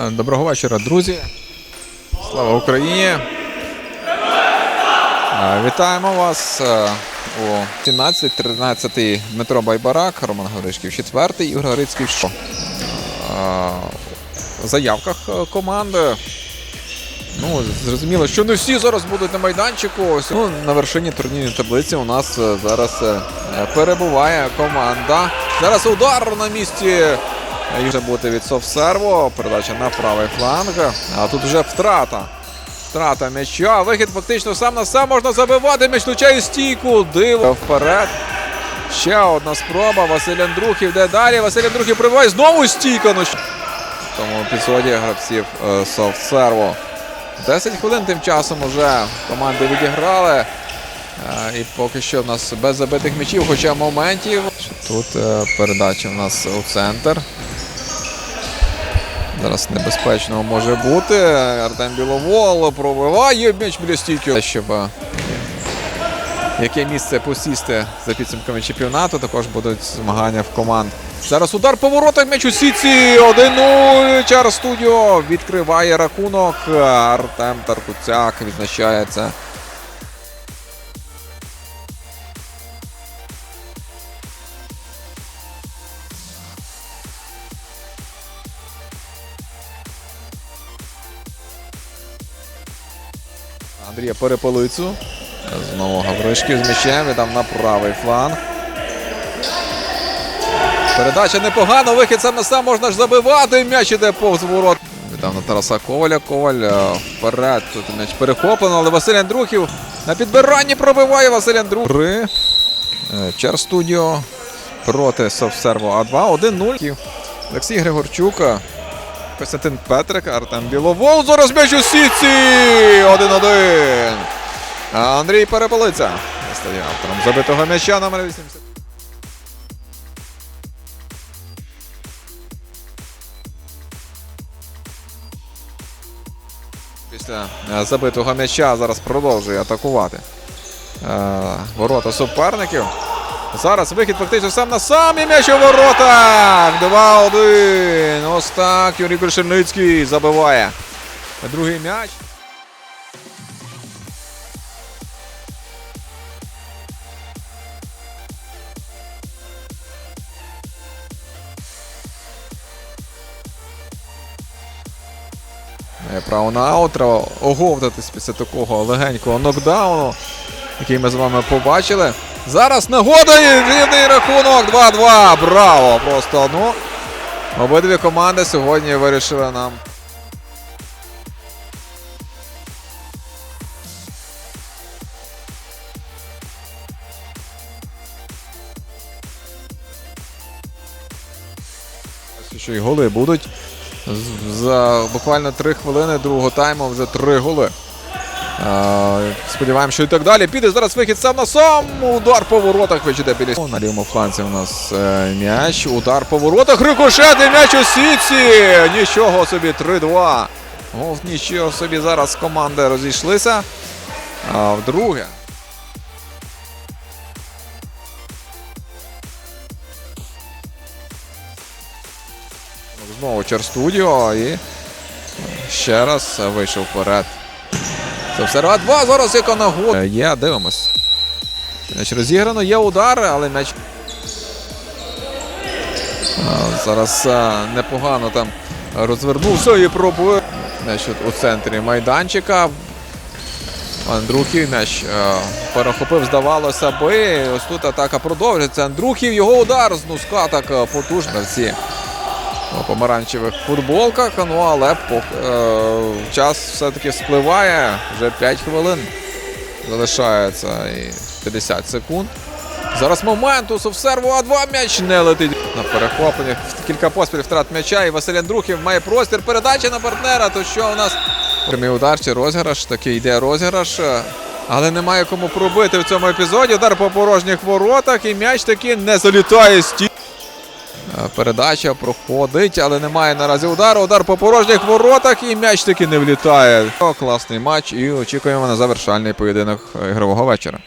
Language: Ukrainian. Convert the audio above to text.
Е, Доброго вечора, друзі. Слава Україні. Е, Вітаємо вас е, у 17-13 Дмитро Байбарак, Роман Горишків 4, Ігор Горицький. що? Е, В заявках е, команди. Ну, зрозуміло, що не всі зараз будуть на майданчику. Ну, на вершині турнірної таблиці у нас е, зараз е, перебуває команда. Зараз удар на місці. Е, Може бути від Софсерво. Передача на правий фланг. А тут вже втрата. Втрата м'яча. Вихід фактично сам на сам можна забивати. М'яч влучає стійку. Диво вперед. Ще одна спроба. Василь Андрухів йде далі. Василь Андрухів прибиває. Знову стійка. Ну, тому епізоді гравців е, Софтсерво. 10 хвилин тим часом уже команди відіграли. Е, І поки що в нас без забитих м'ячів, хоча моментів. Тут е, передача в нас у центр. Зараз небезпечно може бути. Артем Біловол пробиває м'яч біля стійки. Щоб е, яке місце посісти за підсумками чемпіонату. Також будуть змагання в команд. Зараз удар по воротах м'яч у сіці. 1-0. Чар студіо відкриває рахунок. Артем Таркуцяк відзначається. Андрія Перепелицю. Знову Гавришків з м'ячем. Віддав на правий фланг. Передача непогана, вихід сам на сам можна ж забивати. М'яч іде повз ворот. Віддав на Тараса Коваля. Коваль е, вперед. Тут м'яч перехоплено, але Василь Андрухів на підбиранні пробиває Василь Андрухів. Три. Е, Чар студіо проти Софсерво А2. 1-0. Олексій Григорчук. Костянтин Петрик, Артем Біловол. Зараз м'яч у сітці. 1-1. Андрій Перепелиця. Стає автором забитого м'яча номер 80. Після е, забитого м'яча зараз продовжує атакувати е, ворота суперників. Зараз вихід фактично сам на сам м'яч у воротах. 2-1. Ось так Юрій Кришельницький забиває. Другий м'яч. Має право на аут. Треба оговтатись після такого легенького нокдауну, який ми з вами побачили. Зараз нагода і рівний рахунок 2-2. Браво! Просто ну. Обидві команди сьогодні вирішили нам. Що і голи будуть. За буквально три хвилини другого тайму вже три голи. Сподіваємося, що і так далі. Піде зараз вихід сам на. Удар по воротах вичиде біля. На лівому фланці у нас е, м'яч. Удар по воротах. Рикошет і м'яч у сітці. Нічого собі 3-2. Гол нічого собі зараз команди розійшлися. А вдруге. Знову Черстудіо і ще раз вийшов вперед. Все 2 зараз яка нагода. Е, Є, дивимось. М'яч розіграно, є удар, але м'яч. Зараз непогано там розвернувся і пробує. М'яч у центрі майданчика. Андрухів м'яч е, перехопив, здавалося би. Ось тут атака продовжується. Андрухів, його удар з носка так е, потужно всі у помаранчевих футболках. Ну але пок- е, час все-таки спливає. Вже 5 хвилин залишається і 50 секунд. Зараз момент у Совсерву А2 м'яч не летить. На перехопленнях кілька поспіль втрат м'яча. І Василь Андрухів має простір. Передача на партнера. То що у нас? Прямий удар чи розіграш. Такий йде розіграш. Але немає кому пробити в цьому епізоді. Удар по порожніх воротах. І м'яч таки не залітає Е, Передача проходить, але немає наразі удару. Удар по порожніх воротах і м'яч таки не влітає. Класний матч і очікуємо на завершальний поєдинок ігрового вечора.